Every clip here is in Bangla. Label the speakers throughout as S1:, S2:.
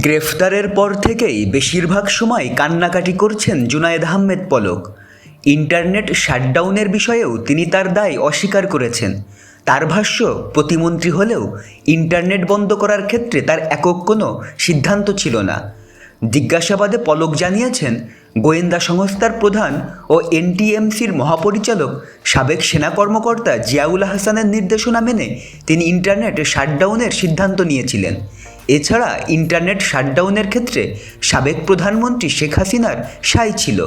S1: গ্রেফতারের পর থেকেই বেশিরভাগ সময় কান্নাকাটি করছেন জুনায়েদ আহমেদ পলক। ইন্টারনেট শাটডাউনের বিষয়েও তিনি তার দায় অস্বীকার করেছেন। তার ভাষ্য, প্রতিমন্ত্রী হলেও ইন্টারনেট বন্ধ করার ক্ষেত্রে তার একক কোনো সিদ্ধান্ত ছিল না। জিজ্ঞাসাবাদে পলক জানিয়েছেন, গোয়েন্দা সংস্থার প্রধান ও এনটিএমসির মহাপরিচালক সাবেক সেনা কর্মকর্তা জিয়াউল হাসানের নির্দেশনা মেনে তিনি ইন্টারনেট শাটডাউনের সিদ্ধান্ত নিয়েছিলেন। এছাড়া ইন্টারনেট শাটডাউনের ক্ষেত্রে সাবেক প্রধানমন্ত্রী শেখ হাসিনার সাই ছিল।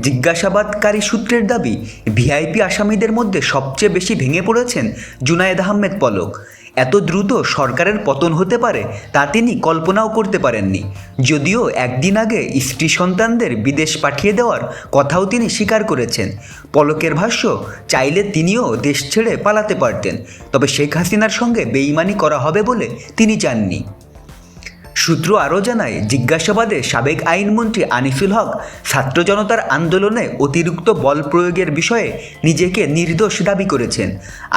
S1: জিজ্ঞাসাবাদকারী সূত্রের দাবি, ভিআইপি আসামিদের মধ্যে সবচেয়ে বেশি ভেঙে পড়েছেন জুনায়েদ আহমেদ পলক। এত দ্রুত সরকারের পতন হতে পারে তা তিনি কল্পনাও করতে পারেননি। যদিও একদিন আগে স্ত্রী সন্তানদের বিদেশ পাঠিয়ে দেওয়ার কথাও তিনি স্বীকার করেছেন। পলকের ভাষ্য, চাইলে তিনিও দেশ ছেড়ে পালাতে পারতেন, তবে শেখ হাসিনার সঙ্গে বেইমানি করা হবে বলে তিনি জাননি সূত্র আরও জানায়, জিজ্ঞাসাবাদে সাবেক আইনমন্ত্রী আনিফুল হক ছাত্র জনতার আন্দোলনে অতিরিক্ত বল প্রয়োগের বিষয়ে নিজেকে নির্দোষ দাবি করেছেন।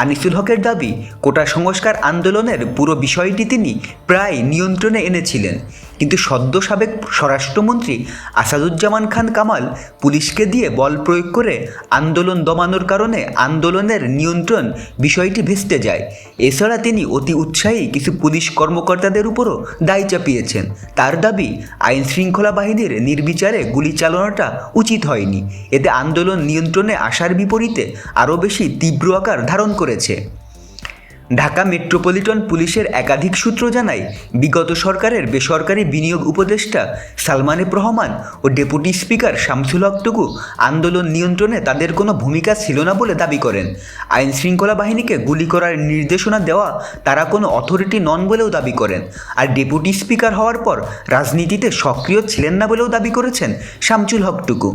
S1: আনিফুল হকের দাবি, কোটা সংস্কার আন্দোলনের পুরো বিষয়টি তিনি প্রায় নিয়ন্ত্রণে এনেছিলেন। কিন্তু সদ্য সাবেক স্বরাষ্ট্রমন্ত্রী আসাদুজ্জামান খান কামাল পুলিশকে দিয়ে বল প্রয়োগ করে আন্দোলন দমানোর কারণে আন্দোলনের নিয়ন্ত্রণ বিষয়টি ভেস্তে যায়। এছাড়া তিনি অতি উৎসাহী কিছু পুলিশ কর্মকর্তাদের উপরও দায় চাপিয়েছেন। তার দাবি, আইন শৃঙ্খলা বাহিনীর নির্বিচারে গুলি চালানোটা উচিত হয়নি। এতে আন্দোলন নিয়ন্ত্রণে আসার বিপরীতে আরও বেশি তীব্র আকার ধারণ করেছে। ঢাকা মেট্রোপলিটন পুলিশের একাধিক সূত্র জানায়, বিগত সরকারের বেসরকারি বিনিয়োগ উপদেষ্টা সালমানেব রহমান ও ডেপুটি স্পিকার শামসুল হকটুকু আন্দোলন নিয়ন্ত্রণে তাদের কোনো ভূমিকা ছিল না বলে দাবি করেন। আইন শৃঙ্খলা বাহিনীকে গুলি করার নির্দেশনা দেওয়া তারা কোনো অথরিটি নন বলেও দাবি করেন। আর ডেপুটি স্পিকার হওয়ার পর রাজনীতিতে সক্রিয় ছিলেন না বলেও দাবি করেছেন শামসুল হকটুকু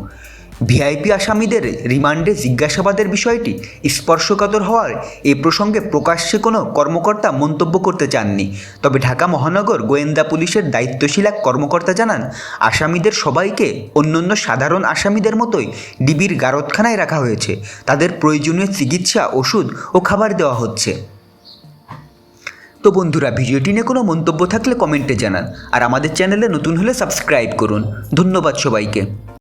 S1: ভিআইপি আসামিদের রিমান্ডে জিজ্ঞাসাবাদের বিষয়টি স্পর্শকাতর হওয়ার এ প্রসঙ্গে প্রকাশ্যে কোনো কর্মকর্তা মন্তব্য করতে চাননি। তবে ঢাকা মহানগর গোয়েন্দা পুলিশের দায়িত্বশীল এক কর্মকর্তা জানান, আসামিদের সবাইকে অন্যান্য সাধারণ আসামিদের মতোই ডিবির গারদখানায় রাখা হয়েছে। তাদের প্রয়োজনীয় চিকিৎসা, ওষুধ ও খাবার দেওয়া হচ্ছে। তো বন্ধুরা, ভিডিওটি নিয়ে কোনো মন্তব্য থাকলে কমেন্টে জানান। আর আমাদের চ্যানেলে নতুন হলে সাবস্ক্রাইব করুন। ধন্যবাদ সবাইকে।